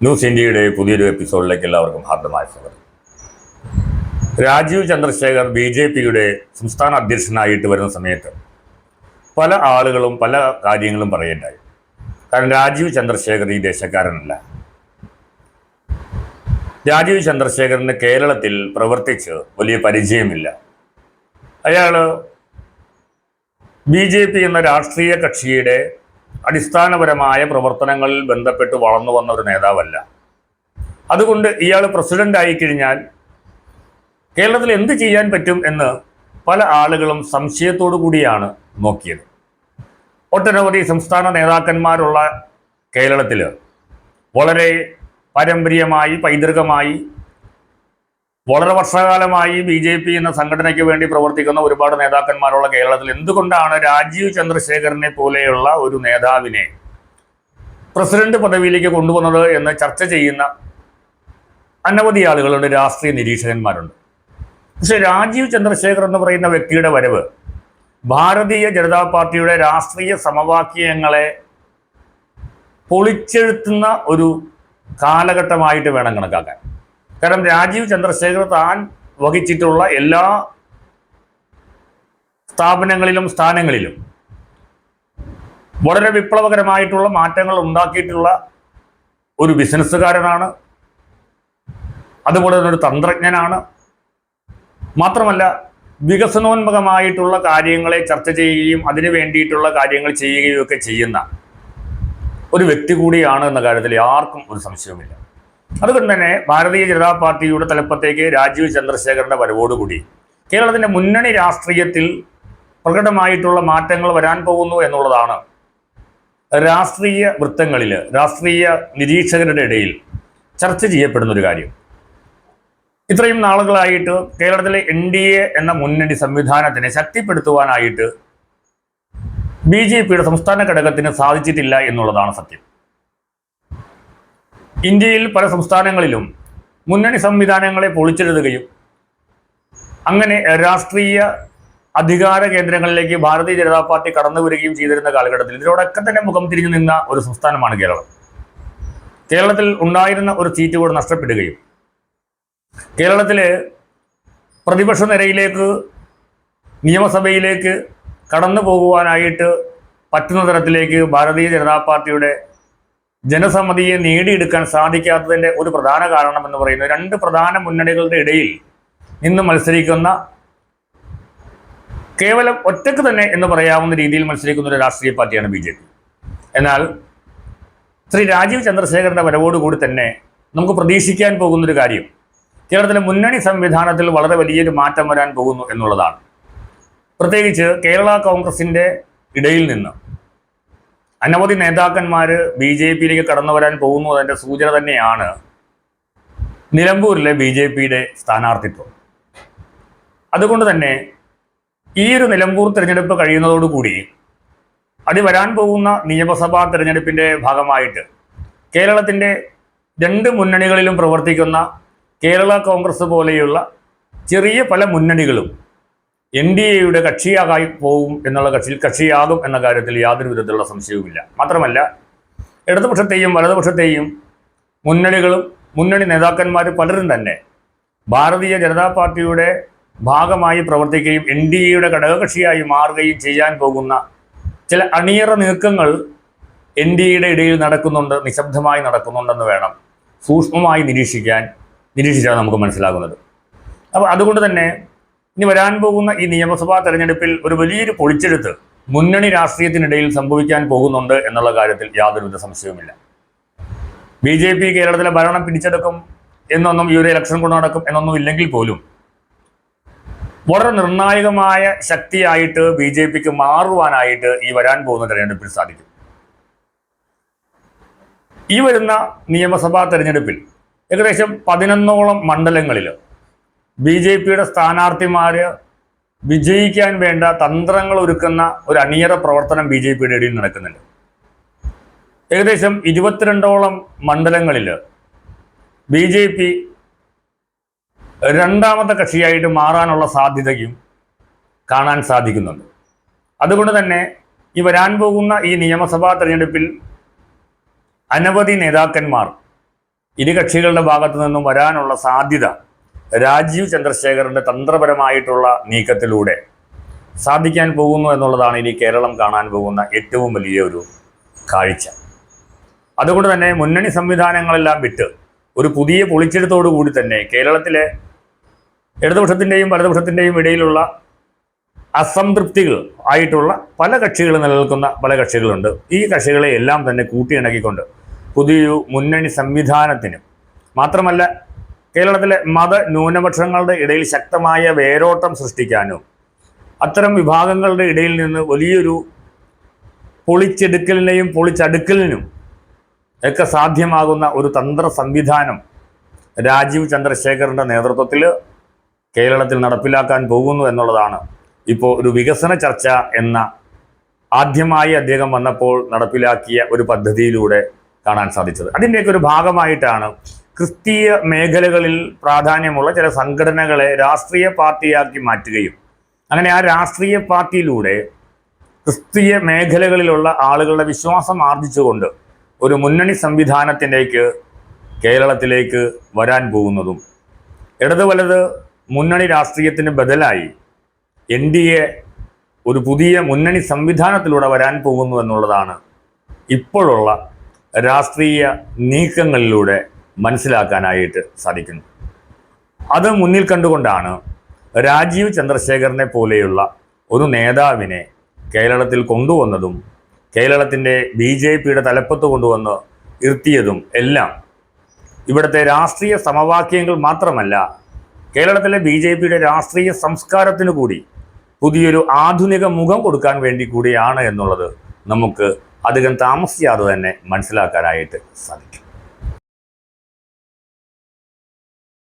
News ഇന്ത്യയുടെ പുതിയൊരു എപ്പിസോഡിലേക്ക് എല്ലാവർക്കും ഹാർദമായ സ്വാഗതം. രാജീവ് ചന്ദ്രശേഖർ ബി ജെ പിയുടെ സംസ്ഥാന അധ്യക്ഷനായിട്ട് വരുന്ന സമയത്ത് പല ആളുകളും പല കാര്യങ്ങളും പറയേണ്ടായി കാരണം രാജീവ് ചന്ദ്രശേഖർ ഈ ദേശക്കാരനല്ല. രാജീവ് ചന്ദ്രശേഖറിന് കേരളത്തിൽ പ്രവർത്തിച്ച് വലിയ പരിചയമില്ല. അയാൾ ബി ജെ പി എന്ന രാഷ്ട്രീയ കക്ഷിയുടെ അടിസ്ഥാനപരമായ പ്രവർത്തനങ്ങളിൽ ബന്ധപ്പെട്ട് വളർന്നു വന്ന ഒരു നേതാവല്ല. അതുകൊണ്ട് ഇയാൾ പ്രസിഡന്റ് ആയിക്കഴിഞ്ഞാൽ കേരളത്തിൽ എന്ത് ചെയ്യാൻ പറ്റും എന്ന് പല ആളുകളും സംശയത്തോടു കൂടിയാണ് നോക്കിയത്. ഒട്ടനവധി സംസ്ഥാന നേതാക്കന്മാരുള്ള കേരളത്തിൽ വളരെ പാരമ്പര്യമായി പൈതൃകമായി വളരെ വർഷകാലമായി ബി ജെ പി എന്ന സംഘടനയ്ക്ക് വേണ്ടി പ്രവർത്തിക്കുന്ന ഒരുപാട് നേതാക്കന്മാരുള്ള കേരളത്തിൽ എന്തുകൊണ്ടാണ് രാജീവ് ചന്ദ്രശേഖരനെ പോലെയുള്ള ഒരു നേതാവിനെ പ്രസിഡന്റ് പദവിയിലേക്ക് കൊണ്ടുവന്നത് എന്ന് ചർച്ച ചെയ്യുന്ന അനവധി ആളുകളുണ്ട് രാഷ്ട്രീയ നിരീക്ഷകന്മാരുണ്ട്. പക്ഷെ രാജീവ് ചന്ദ്രശേഖർ എന്ന് പറയുന്ന വ്യക്തിയുടെ വരവ് ഭാരതീയ ജനതാ പാർട്ടിയുടെ രാഷ്ട്രീയ സമവാക്യങ്ങളെ പൊളിച്ചെഴുത്തുന്ന ഒരു കാലഘട്ടമായിട്ട് വേണം കണക്കാക്കാൻ. കാരണം രാജീവ് ചന്ദ്രശേഖർ താൻ വഹിച്ചിട്ടുള്ള എല്ലാ സ്ഥാപനങ്ങളിലും സ്ഥാനങ്ങളിലും വളരെ വിപ്ലവകരമായിട്ടുള്ള മാറ്റങ്ങൾ ഉണ്ടാക്കിയിട്ടുള്ള ഒരു ബിസിനസ്സുകാരനാണ്. അതുപോലെ തന്നെ ഒരു തന്ത്രജ്ഞനാണ്. മാത്രമല്ല വികസനോന്മുഖമായിട്ടുള്ള കാര്യങ്ങളെ ചർച്ച ചെയ്യുകയും അതിനു വേണ്ടിയിട്ടുള്ള കാര്യങ്ങൾ ചെയ്യുകയും ഒക്കെ ചെയ്യുന്ന ഒരു വ്യക്തി കൂടിയാണ് എന്ന കാര്യത്തിൽ ആർക്കും ഒരു സംശയവുമില്ല. അതുകൊണ്ട് തന്നെ ഭാരതീയ ജനതാ പാർട്ടിയുടെ തലപ്പത്തേക്ക് രാജീവ് ചന്ദ്രശേഖരന്റെ വരവോടുകൂടി കേരളത്തിന്റെ മുന്നണി രാഷ്ട്രീയത്തിൽ പ്രകടമായിട്ടുള്ള മാറ്റങ്ങൾ വരാൻ പോകുന്നു എന്നുള്ളതാണ് രാഷ്ട്രീയ വൃത്തങ്ങളിൽ രാഷ്ട്രീയ നിരീക്ഷകരുടെ ഇടയിൽ ചർച്ച ചെയ്യപ്പെടുന്ന ഒരു കാര്യം. ഇത്രയും നാളുകളായിട്ട് കേരളത്തിലെ എൻ ഡി എ എന്ന മുന്നണി സംവിധാനത്തിനെ ശക്തിപ്പെടുത്തുവാനായിട്ട് ബി ജെ പിയുടെ സംസ്ഥാന ഘടകത്തിന് സാധിച്ചിട്ടില്ല എന്നുള്ളതാണ് സത്യം. ഇന്ത്യയിൽ പല സംസ്ഥാനങ്ങളിലും മുന്നണി സംവിധാനങ്ങളെ പൊളിച്ചെഴുതുകയും അങ്ങനെ രാഷ്ട്രീയ അധികാര കേന്ദ്രങ്ങളിലേക്ക് ഭാരതീയ ജനതാ പാർട്ടി കടന്നു വരികയും ചെയ്തിരുന്ന കാലഘട്ടത്തിൽ ഇതിനോടൊക്കെ തന്നെ മുഖം തിരിഞ്ഞു നിന്ന ഒരു സംസ്ഥാനമാണ് കേരളം. കേരളത്തിൽ ഉണ്ടായിരുന്ന ഒരു സീറ്റ് കൂടെ നഷ്ടപ്പെടുകയും കേരളത്തിലെ പ്രതിപക്ഷ നിരയിലേക്ക് നിയമസഭയിലേക്ക് കടന്നു പോകുവാനായിട്ട് പറ്റുന്ന തരത്തിലേക്ക് ഭാരതീയ ജനതാ പാർട്ടിയുടെ ജനസമ്മതിയെ നേടിയെടുക്കാൻ സാധിക്കാത്തതിന്റെ ഒരു പ്രധാന കാരണം എന്ന് പറയുന്നത് രണ്ട് പ്രധാന മുന്നണികളുടെ ഇടയിൽ നിന്ന് മത്സരിക്കുന്ന കേവലം ഒറ്റയ്ക്ക് തന്നെ എന്ന് പറയാവുന്ന രീതിയിൽ മത്സരിക്കുന്ന ഒരു രാഷ്ട്രീയ പാർട്ടിയാണ് ബി എന്നാൽ ശ്രീ രാജീവ് ചന്ദ്രശേഖരന്റെ വരവോടുകൂടി തന്നെ നമുക്ക് പ്രതീക്ഷിക്കാൻ പോകുന്നൊരു കാര്യം കേരളത്തിലെ മുന്നണി സംവിധാനത്തിൽ വളരെ വലിയൊരു മാറ്റം വരാൻ പോകുന്നു എന്നുള്ളതാണ്. പ്രത്യേകിച്ച് കേരള കോൺഗ്രസിന്റെ ഇടയിൽ നിന്ന് അനവധി നേതാക്കന്മാർ ബി ജെ പിയിലേക്ക് കടന്നു വരാൻ പോകുന്നു അതിന്റെ സൂചന തന്നെയാണ് നിലമ്പൂരിലെ ബി ജെ പിയുടെ സ്ഥാനാർത്ഥിത്വം. അതുകൊണ്ട് തന്നെ ഈ ഒരു നിലമ്പൂർ തിരഞ്ഞെടുപ്പ് കഴിയുന്നതോടുകൂടി അടി വരാൻ പോകുന്ന നിയമസഭാ തിരഞ്ഞെടുപ്പിന്റെ ഭാഗമായിട്ട് കേരളത്തിന്റെ രണ്ട് മുന്നണികളിലും പ്രവർത്തിക്കുന്ന കേരള കോൺഗ്രസ് പോലെയുള്ള ചെറിയ പല മുന്നണികളും എൻ ഡി എയുടെ കക്ഷിയാകായി പോകും എന്നുള്ള കക്ഷി കക്ഷിയാകും എന്ന കാര്യത്തിൽ യാതൊരു വിധത്തിലുള്ള സംശയവുമില്ല. മാത്രമല്ല ഇടതുപക്ഷത്തെയും വലതുപക്ഷത്തെയും മുന്നണികളും മുന്നണി നേതാക്കന്മാർ പലരും തന്നെ ഭാരതീയ ജനതാ പാർട്ടിയുടെ ഭാഗമായി പ്രവർത്തിക്കുകയും എൻ ഡി എയുടെ ഘടകകക്ഷിയായി മാറുകയും ചെയ്യാൻ പോകുന്ന ചില അണിയറ നീക്കങ്ങൾ എൻ ഡി എയുടെ ഇടയിൽ നടക്കുന്നുണ്ട് നിശബ്ദമായി നടക്കുന്നുണ്ടെന്ന് വേണം സൂക്ഷ്മമായി നിരീക്ഷിക്കാൻ നിരീക്ഷിച്ചാണ് നമുക്ക് മനസ്സിലാകുന്നത്. അപ്പോൾ അതുകൊണ്ട് തന്നെ ഇനി വരാൻ പോകുന്ന ഈ നിയമസഭാ തെരഞ്ഞെടുപ്പിൽ ഒരു വലിയൊരു പൊളിച്ചെടുത്ത് മുന്നണി രാഷ്ട്രീയത്തിനിടയിൽ സംഭവിക്കാൻ പോകുന്നുണ്ട് എന്നുള്ള കാര്യത്തിൽ യാതൊരുവിധ സംശയവുമില്ല. ബി ജെ പി കേരളത്തിലെ ഭരണം പിടിച്ചെടുക്കും എന്നൊന്നും ഈ ഒരു ഇലക്ഷൻ കൊണ്ട് നടക്കും എന്നൊന്നും ഇല്ലെങ്കിൽ പോലും വളരെ നിർണായകമായ ശക്തിയായിട്ട് ബി ജെ പിക്ക് മാറുവാനായിട്ട് ഈ വരാൻ പോകുന്ന തെരഞ്ഞെടുപ്പിൽ സാധിക്കും. ഈ വരുന്ന നിയമസഭാ തെരഞ്ഞെടുപ്പിൽ ഏകദേശം പതിനൊന്നോളം മണ്ഡലങ്ങളിൽ ബി ജെ പിയുടെ സ്ഥാനാർത്ഥിമാര് വിജയിക്കാൻ വേണ്ട തന്ത്രങ്ങൾ ഒരുക്കുന്ന ഒരു അണിയറ പ്രവർത്തനം ബി ജെ പിയുടെ ഇടയിൽ നടക്കുന്നുണ്ട്. ഏകദേശം ഇരുപത്തിരണ്ടോളം മണ്ഡലങ്ങളിൽ ബി ജെ പി രണ്ടാമത്തെ കക്ഷിയായിട്ട് മാറാനുള്ള സാധ്യതയും കാണാൻ സാധിക്കുന്നുണ്ട്. അതുകൊണ്ട് തന്നെ ഈ വരാൻ പോകുന്ന ഈ നിയമസഭാ തെരഞ്ഞെടുപ്പിൽ അനവധി നേതാക്കന്മാർ ഇരു കക്ഷികളുടെ ഭാഗത്തു നിന്നും വരാനുള്ള സാധ്യത രാജീവ് ചന്ദ്രശേഖറിന്റെ തന്ത്രപരമായിട്ടുള്ള നീക്കത്തിലൂടെ സാധിക്കാൻ പോകുന്നു എന്നുള്ളതാണ് ഇനി കേരളം കാണാൻ പോകുന്ന ഏറ്റവും വലിയ ഒരു കാഴ്ച. അതുകൊണ്ട് തന്നെ മുന്നണി സംവിധാനങ്ങളെല്ലാം വിട്ട് ഒരു പുതിയ പൊളിച്ചെടുത്തോടു കൂടി തന്നെ കേരളത്തിലെ ഇടതുപക്ഷത്തിന്റെയും വലതുപക്ഷത്തിന്റെയും ഇടയിലുള്ള അസംതൃപ്തികൾ ആയിട്ടുള്ള പല കക്ഷികൾ നിലനിൽക്കുന്ന പല കക്ഷികളുണ്ട്. ഈ കക്ഷികളെ എല്ലാം തന്നെ കൂട്ടിയിണക്കിക്കൊണ്ട് പുതിയൊരു മുന്നണി സംവിധാനത്തിന് മാത്രമല്ല കേരളത്തിലെ മത ന്യൂനപക്ഷങ്ങളുടെ ഇടയിൽ ശക്തമായ വേരോട്ടം സൃഷ്ടിക്കാനും അത്തരം വിഭാഗങ്ങളുടെ ഇടയിൽ നിന്ന് വലിയൊരു പൊളിച്ചെടുക്കലിനെയും പൊളിച്ചടുക്കലിനും ഒക്കെ സാധ്യമാകുന്ന ഒരു തന്ത്ര സംവിധാനം രാജീവ് ചന്ദ്രശേഖറിന്റെ നേതൃത്വത്തിൽ കേരളത്തിൽ നടപ്പിലാക്കാൻ പോകുന്നു എന്നുള്ളതാണ്. ഇപ്പോൾ ഒരു വികസന ചർച്ച എന്ന ആദ്യമായി അദ്ദേഹം വന്നപ്പോൾ നടപ്പിലാക്കിയ ഒരു പദ്ധതിയിലൂടെ കാണാൻ സാധിച്ചത്. അതിന്റെയൊക്കെ ഒരു ഭാഗമായിട്ടാണ് ക്രിസ്തീയ മേഖലകളിൽ പ്രാധാന്യമുള്ള ചില സംഘടനകളെ രാഷ്ട്രീയ പാർട്ടിയാക്കി മാറ്റുകയും അങ്ങനെ ആ രാഷ്ട്രീയ പാർട്ടിയിലൂടെ ക്രിസ്തീയ മേഖലകളിലുള്ള ആളുകളുടെ വിശ്വാസം ആർജിച്ചുകൊണ്ട് ഒരു മുന്നണി സംവിധാനത്തിലേക്ക് കേരളത്തിലേക്ക് വരാൻ പോകുന്നതും ഇടത് വലത് മുന്നണി രാഷ്ട്രീയത്തിന് ബദലായി എൻ ഡി എ ഒരു പുതിയ മുന്നണി സംവിധാനത്തിലൂടെ വരാൻ പോകുന്നു എന്നുള്ളതാണ് ഇപ്പോഴുള്ള രാഷ്ട്രീയ നീക്കങ്ങളിലൂടെ മനസ്സിലാക്കാനായിട്ട് സാധിക്കുന്നു. അത് മുന്നിൽ കണ്ടുകൊണ്ടാണ് രാജീവ് ചന്ദ്രശേഖരനെ പോലെയുള്ള ഒരു നേതാവിനെ കേരളത്തിൽ കൊണ്ടുവന്നതും കേരളത്തിന്റെ ബി ജെ പിയുടെ തലപ്പത്ത് കൊണ്ടുവന്ന് ഇരുത്തിയതും എല്ലാം ഇവിടുത്തെ രാഷ്ട്രീയ സമവാക്യങ്ങൾ മാത്രമല്ല കേരളത്തിലെ ബി ജെ പിയുടെ രാഷ്ട്രീയ സംസ്കാരത്തിനു കൂടി പുതിയൊരു ആധുനിക മുഖം കൊടുക്കാൻ വേണ്ടി കൂടിയാണ് എന്നുള്ളത് നമുക്ക് അധികം താമസിയാതെ തന്നെ മനസ്സിലാക്കാനായിട്ട് സാധിക്കും.